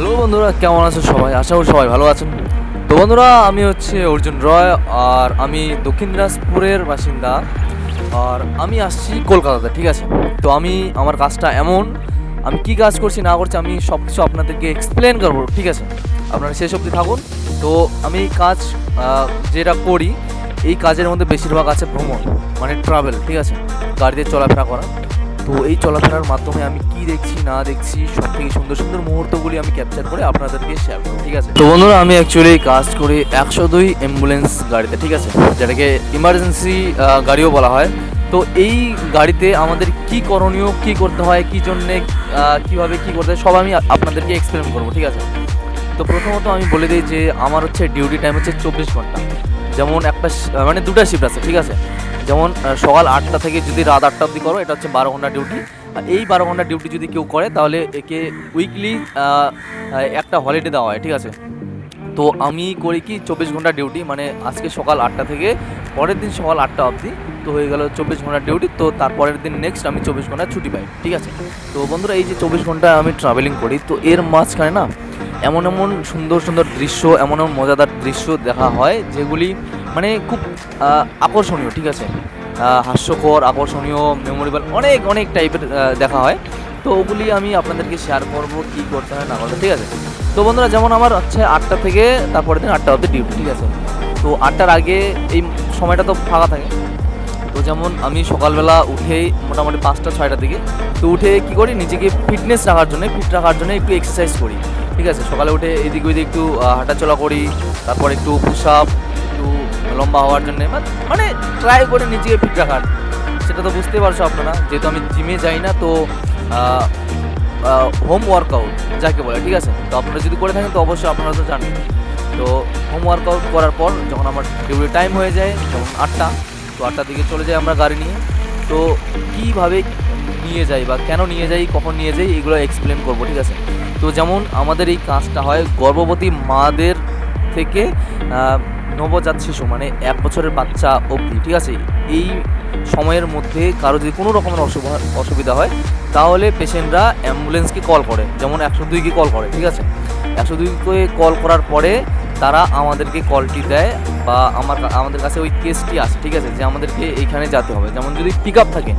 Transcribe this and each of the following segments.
Hello বন্ধুরা, কেমন আছো সবাই? আশা করি সবাই ভালো আছেন। তো বন্ধুরা, আমি হচ্ছে অর্জুন রয় আর আমি দক্ষিণ দিনাজপুরের বাসিন্দা আর আমি আসছি কলকাতাতে, ঠিক আছে? তো আমি, আমার কাজটা এমন, আমি কি কাজ করছি না করছি আমি সব কিছু আপনাদেরকে এক্সপ্লেন করব, ঠিক আছে? আপনারা শেষ অবধি থাকুন। তো আমি কাজ যেটা করি, এই কাজের মধ্যে বেশিরভাগ আছে ভ্রমণ মানে ট্রাভেল ঠিক আছে? গাড়িতে চলাফেরা করা। তো এই চলাফেরার মাধ্যমে আমি কি দেখছি, না দেখছি সব থেকে সুন্দর সুন্দর মুহূর্তগুলি আমি ক্যাপচার করে আপনাদেরকে শেয়ার করব, ঠিক আছে? তো বন্ধুরা, আমি অ্যাকচুয়ালি কাজ করি একশো দুই অ্যাম্বুলেন্স গাড়িতে, ঠিক আছে? যেটাকে ইমার্জেন্সি গাড়িও বলা হয়। তো এই গাড়িতে আমাদের কি করণীয়, কি করতে হয়, কি জন্যে কীভাবে কি করতে হয়, সব আমি আপনাদেরকে এক্সপ্লেন করব, ঠিক আছে? তো প্রথমত আমি বলে দিই যে, আমার হচ্ছে ডিউটি টাইম হচ্ছে চব্বিশ ঘণ্টা। যেমন একটা মানে দুটা শিফট আছে, ঠিক আছে? যেমন সকাল আটটা থেকে যদি রাত আটটা অবধি করো, এটা হচ্ছে বারো ঘণ্টা ডিউটি। এই বারো ঘণ্টা ডিউটি যদি কেউ করে, তাহলে একে উইকলি একটা হলিডে দেওয়া হয়, ঠিক আছে? তো আমি করি কি, চব্বিশ ঘণ্টা ডিউটি মানে আজকে সকাল আটটা থেকে পরের দিন সকাল আটটা অবধি, তো হয়ে গেল চব্বিশ ঘণ্টা ডিউটি, তো তারপরের দিন নেক্সট আমি চব্বিশ ঘণ্টা ছুটি পাই, ঠিক আছে? তো বন্ধুরা, এই যে চব্বিশ ঘণ্টা আমি ট্রাভেলিং করি, তো এর মাঝখানে না, এমন এমন সুন্দর সুন্দর দৃশ্য, এমন এমন মজাদার দৃশ্য দেখা হয়, যেগুলি মানে খুব আকর্ষণীয়, ঠিক আছে? হাস্যকর, আকর্ষণীয় মেমোরেবল অনেক অনেক টাইপের দেখা হয়। তো ওগুলি আমি আপনাদেরকে শেয়ার করব কী করতে হয় না করতে ঠিক আছে? তো বন্ধুরা, যেমন আমার হচ্ছে আটটা থেকে তারপরের দিন আটটা অবধি ডিউটি ঠিক আছে? তো আটটার আগে এই সময়টা তো ফাঁকা থাকে। তো যেমন আমি সকালবেলা উঠেই মোটামুটি পাঁচটা, ছয়টার দিকে, তো উঠে কি করি? নিজেকে ফিটনেস রাখার জন্য ফিট রাখার জন্য একটু এক্সারসাইজ করি, ঠিক আছে? সকালে উঠে এদিক ওইদিক একটু হাঁটাচলা করি, তারপর একটু পুশ আপ লম্বা হওয়ার জন্য মানে ট্রাই করে নিজেকে ফিট রাখার। সেটা তো বুঝতে পারছ আপনারা, যেহেতু আমি জিমে যাই না, তো হোম ওয়ার্কআউট যাকে বলে, ঠিক আছে? তো আপনারা যদি করে থাকেন, তো অবশ্যই আপনারা তো জানেন। তো হোম ওয়ার্কআউট করার পর, যখন আমার ডিউটি টাইম হয়ে যায় যেমন আটটা, তো আটটার দিকে চলে যাই আমরা গাড়ি নিয়ে। তো কীভাবে নিয়ে যাই বা কেন নিয়ে যাই, কখন নিয়ে যাই, এগুলো এক্সপ্লেন করব, ঠিক আছে? তো যেমন আমাদের এই কাজটা হয় গর্ভবতী মাদের থেকে নবজাত শিশু মানে এক বছরের বাচ্চা অবধি, ঠিক আছে? এই সময়ের মধ্যে কারও যদি কোনো রকমের অসুবিধা হয়, তাহলে পেশেন্টরা অ্যাম্বুলেন্সকে কল করে, যেমন একশো দুইকে কল করে, ঠিক আছে? একশো দুইকে কল করার পরে তারা আমাদেরকে কলটি দেয় বা আমার আমাদের কাছে ওই কেসটি আসে, ঠিক আছে? যে আমাদেরকে এইখানে যেতে হবে। যেমন যদি পিক আপ থাকে,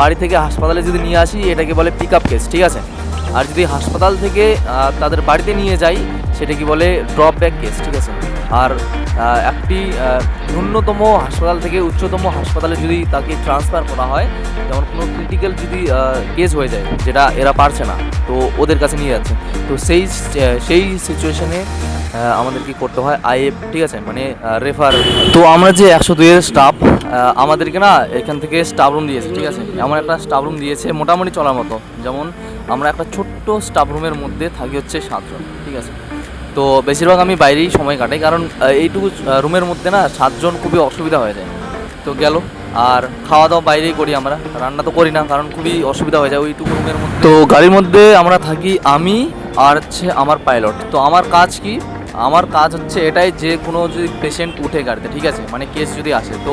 বাড়ি থেকে হাসপাতালে যদি নিয়ে আসি, এটাকে বলে পিক আপ কেস ঠিক আছে? আর যদি হাসপাতাল থেকে তাদের বাড়িতে নিয়ে যাই সেটা কি বলে ড্রপ ব্যাক কেস ঠিক আছে? আর একটি ন্যূনতম হাসপাতাল থেকে উচ্চতম হাসপাতালে যদি তাকে ট্রান্সফার করা হয়, যেমন কোনো ক্রিটিক্যাল যদি কেস হয়ে যায়, যেটা এরা পারছে না, তো ওদের কাছে নিয়ে যাচ্ছে। তো সেই সেই সিচুয়েশনে আমাদের কি করতে হয় আইএফ ঠিক আছে? মানে রেফার তো আমরা যে একশো দুইয়ের স্টাফ আমাদেরকে না এখান থেকে স্টাফ রুম দিয়েছে, ঠিক আছে? এমন একটা স্টাফ রুম দিয়েছে মোটামুটি চলার মতো। যেমন আমরা একটা ছোট্ট স্টাফ রুমের মধ্যে থাকি হচ্ছে সাতজন, ঠিক আছে? তো বেশিরভাগ আমি বাইরেই সময় কাটাই, কারণ এইটুকু রুমের মধ্যে না সাতজন খুবই অসুবিধা হয়ে যায়। তো গেল, আর খাওয়া দাওয়া বাইরেই করি আমরা, রান্না তো করি না, কারণ খুবই অসুবিধা হয়ে যায় ওইটুকু রুমের মধ্যে। তো গাড়ির মধ্যে আমরা থাকি আমি আর হচ্ছে আমার পাইলট। তো আমার কাজ কি? আমার কাজ হচ্ছে এটাই যে কোনো যদি পেশেন্ট উঠে গাড়িতে, ঠিক আছে? মানে কেস যদি আসে, তো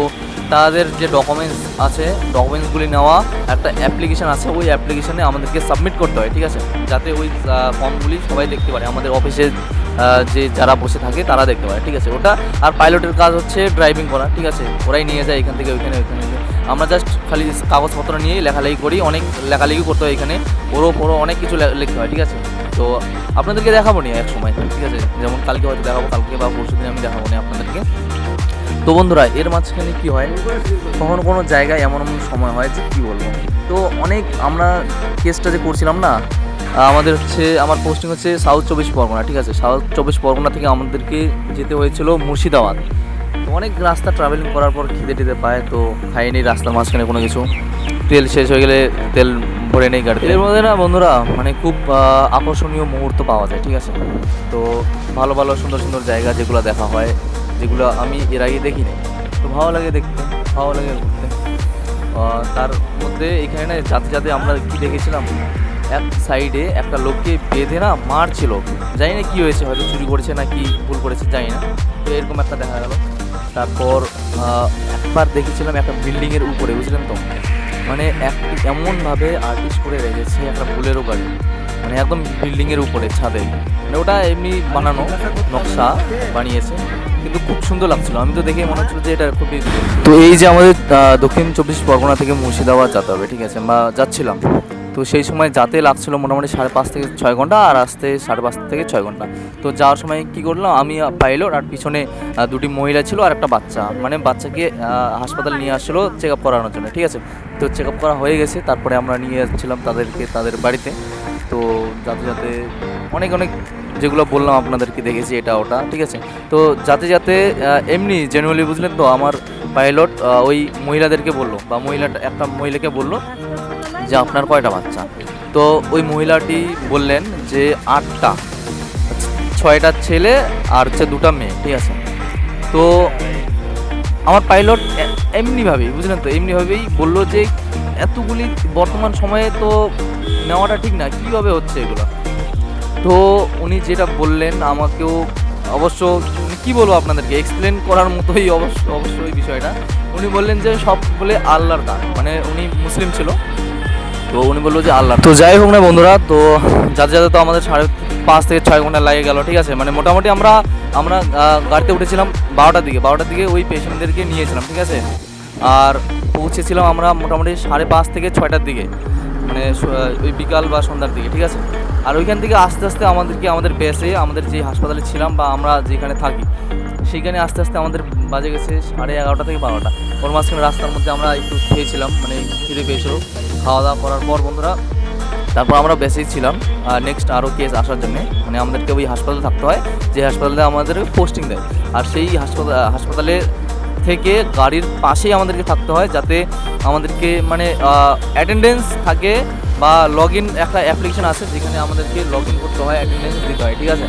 তাদের যে ডকুমেন্টস আছে ডকুমেন্টসগুলি নেওয়া, একটা অ্যাপ্লিকেশন আছে, ওই অ্যাপ্লিকেশানে আমাদেরকে সাবমিট করতে হয়, ঠিক আছে? যাতে ওই ফর্মগুলি সবাই দেখতে পারে, আমাদের অফিসে যে যারা বসে থাকে তারা দেখতে পারে, ঠিক আছে? ওটা আর পাইলটের কাজ হচ্ছে ড্রাইভিং করা, ঠিক আছে? ওরাই নিয়ে যায় এখান থেকে ওইখানে ওইখানে। আমরা জাস্ট খালি কাগজপত্র নিয়েই লেখালেখি করি, অনেক লেখালেখি করতে হয় এখানে। ওরও পরও অনেক কিছু লিখতে হয়, ঠিক আছে? তো আপনাদেরকে দেখাবো নি এক সময়, ঠিক আছে? যেমন কালকে হয়তো দেখাবো, কালকে বা পরশু দিন আমি দেখাবো নি আপনাদেরকে। তো বন্ধুরা, এর মাঝখানে কি হয়? কখনো কোনো জায়গায় এমন এমন সময় হয় যে কী বলব? তো অনেক আমরা কেসটা যে করছিলাম না আমাদের হচ্ছে, আমার পোস্টিং হচ্ছে সাউথ চব্বিশ পরগনা, ঠিক আছে? সাউথ চব্বিশ পরগনা থেকে আমাদেরকে যেতে হয়েছিল মুর্শিদাবাদ। তো অনেক রাস্তা ট্রাভেলিং করার পর খিদে টিদে পায়, তো খাইনি রাস্তার মাঝখানে কোনো কিছু। তেল শেষ হয়ে গেলে তেল ভরে নেই গাড়িতে। এর মধ্যে না বন্ধুরা মানে খুব আকর্ষণীয় মুহূর্ত পাওয়া যায়, ঠিক আছে? তো ভালো ভালো, সুন্দর সুন্দর জায়গা যেগুলো দেখা হয়, যেগুলো আমি এর আগে দেখিনি। তো ভালো লাগে দেখতে, ভালো লাগে ঘুরতে। তার মধ্যে এখানে না যাতে যাতে আমরা কি দেখেছিলাম? এক সাইডে একটা লোককে বেঁধে না মারছিল। জানি না কী হয়েছে, হয়তো চুরি করেছে না কি ভুল করেছে, জানি না। তো এরকম একটা দেখা গেল। তারপর একবার দেখেছিলাম একটা বিল্ডিংয়ের উপরে, বুঝলেন তো? মানে এক, এমনভাবে আর্টিস্ট করে রেখেছে একটা বুলেরো গাড়ি। মানে একদম বিল্ডিংয়ের উপরে, ছাদে। মানে ওটা এমনি বানানো, নকশা বানিয়েছে। কিন্তু খুব সুন্দর লাগছিল। আমি তো দেখে মনে হচ্ছিল যে এটা খুবই তো এই যে আমাদের দক্ষিণ চব্বিশ পরগনা থেকে মুর্শিদাবাদ যেতে হবে, ঠিক আছে? আমরা যাচ্ছিলাম। তো সেই সময় যাতে লাগছিল মোটামুটি সাড়ে পাঁচ থেকে ছয় ঘণ্টা আর আসতে সাড়ে পাঁচ থেকে ছয় ঘণ্টা। তো যাওয়ার সময় কি করলাম, আমি পাইলট আর পিছনে দুটি মহিলা ছিল আর একটা বাচ্চা। মানে বাচ্চাকে হাসপাতালে নিয়ে আসছিল চেক আপ করানোর জন্য, ঠিক আছে? তো চেক আপ করা হয়ে গেছে, তারপরে আমরা নিয়ে যাচ্ছিলাম তাদেরকে, তাদের বাড়িতে। তো যাতে যাতে অনেক অনেক যেগুলো বললাম আপনাদেরকে দেখেছি, এটা, ওটা, ঠিক আছে? তো যাতে যাতে এমনি জেনুয়ালি বুঝলেন তো, আমার পাইলট ওই মহিলাদেরকে বলল বা মহিলাটা, একটা মহিলাকে বলল যে আপনার কয়টা বাচ্চা? তো ওই মহিলাটি বললেন যে আটটা। ছয়টা ছেলে আর হচ্ছে দুটা মেয়ে, ঠিক আছে? তো আমার পাইলট এমনিভাবেই, বুঝলেন তো, এমনিভাবেই বলল যে এতগুলি বর্তমান সময়ে তো নেওয়াটা ঠিক না, কীভাবে হচ্ছে এগুলো? তো উনি যেটা বললেন, আমাকেও অবশ্য উনি কী বলব আপনাদেরকে এক্সপ্লেন করার মতোই অবশ্য অবশ্যই বিষয়টা। উনি বললেন যে সব বলে আল্লাহর দান মানে উনি মুসলিম ছিল। তো উনি বলল যে আল্লাহ। তো যাই হোক না বন্ধুরা, তো যাতে যাতে তো আমাদের সাড়ে পাঁচ থেকে ছয় ঘণ্টা লাগে গেল, ঠিক আছে? মানে মোটামুটি আমরা আমরা গাড়িতে উঠেছিলাম বারোটার দিকে বারোটার দিকে ওই পেশেন্টদেরকে নিয়েছিলাম, ঠিক আছে? আর পৌঁছেছিলাম আমরা মোটামুটি সাড়ে পাঁচ থেকে ছয়টার দিকে মানে ওই বিকাল বা সন্ধ্যার দিকে, ঠিক আছে? আর ওইখান থেকে আস্তে আস্তে আমাদেরকে, আমাদের বেসে আমাদের যে হাসপাতালে ছিলাম বা আমরা যেখানে থাকি সেইখানে আস্তে আস্তে আমাদের বাজে গেছে সাড়ে এগারোটা থেকে বারোটা। ওর মাঝখানে রাস্তার মধ্যে আমরা একটু খেয়েছিলাম মানে খিদে পেয়েছিল। খাওয়া দাওয়া করার পর বন্ধুরা, তারপর আমরা বেঁচেই ছিলাম। আর নেক্সট আরও কেস আসার জন্য মানে আমাদেরকে ওই হাসপাতালে থাকতে হয়, যে হাসপাতালে আমাদের পোস্টিং দেয়। আর সেই হাসপাতাল হাসপাতালে থেকে গাড়ির পাশেই আমাদেরকে থাকতে হয়, যাতে আমাদেরকে মানে অ্যাটেন্ডেন্স থাকে বা লগ ইন একটা অ্যাপ্লিকেশন আছে, যেখানে আমাদেরকে লগ ইন করতে হয় অ্যাটেন্ডেন্স দিতে হয়, ঠিক আছে?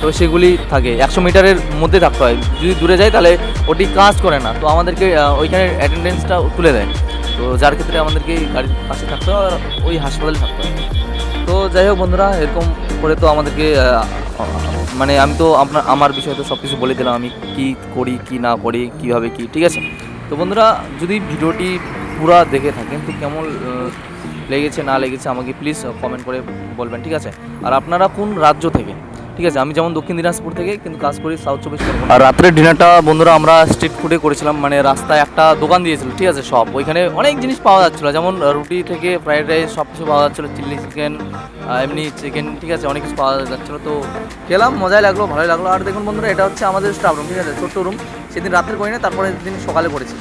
তো সেগুলি থাকে। একশো মিটারের মধ্যে থাকতে হয়। যদি দূরে যায় তাহলে ওটি কাজ করে না। তো আমাদেরকে ওইখানে অ্যাটেন্ডেন্সটা তুলে দেয়। তো যার ক্ষেত্রে আমাদেরকে গাড়ির পাশে থাকতে হয় আর ওই হাসপাতালে থাকতে হয়। তো যাই হোক বন্ধুরা, এরকম করে তো আমাদেরকে মানে আমি তো আপনার, আমার বিষয়ে তো সব কিছু বলে দিলাম। আমি কি করি, কি না করি, কীভাবে কি, ঠিক আছে? তো বন্ধুরা, যদি ভিডিওটি পুরা দেখে থাকেন, তো কেমন লেগেছে, না লেগেছে আমাকে প্লিজ কমেন্ট করে বলবেন, ঠিক আছে? আর আপনারা কোন রাজ্য থেকে ঠিক আছে, আমি যেমন দক্ষিণ দিনাজপুর থেকে, কিন্তু কাজ করি সাউথ চব্বিশ পরগনা। আর রাত্রের ডিনারটা বন্ধুরা আমরা স্ট্রিট ফুডে করেছিলাম মানে রাস্তায় একটা দোকান দিয়েছিল, ঠিক আছে সব ওইখানে অনেক জিনিস পাওয়া যাচ্ছিল, যেমন রুটি থেকে ফ্রাইড রাইস সব কিছু পাওয়া যাচ্ছিল চিলি চিকেন এমনি চিকেন ঠিক আছে, অনেক কিছু পাওয়া যাচ্ছিল। তো খেলাম, মজাই লাগল, ভালোই লাগল। আর দেখুন বন্ধুরা, এটা হচ্ছে আমাদের স্টাফ রুম ঠিক আছে, ছোট্ট রুম সেদিন রাত্রে করি না তারপরে দিন সকালে করেছি।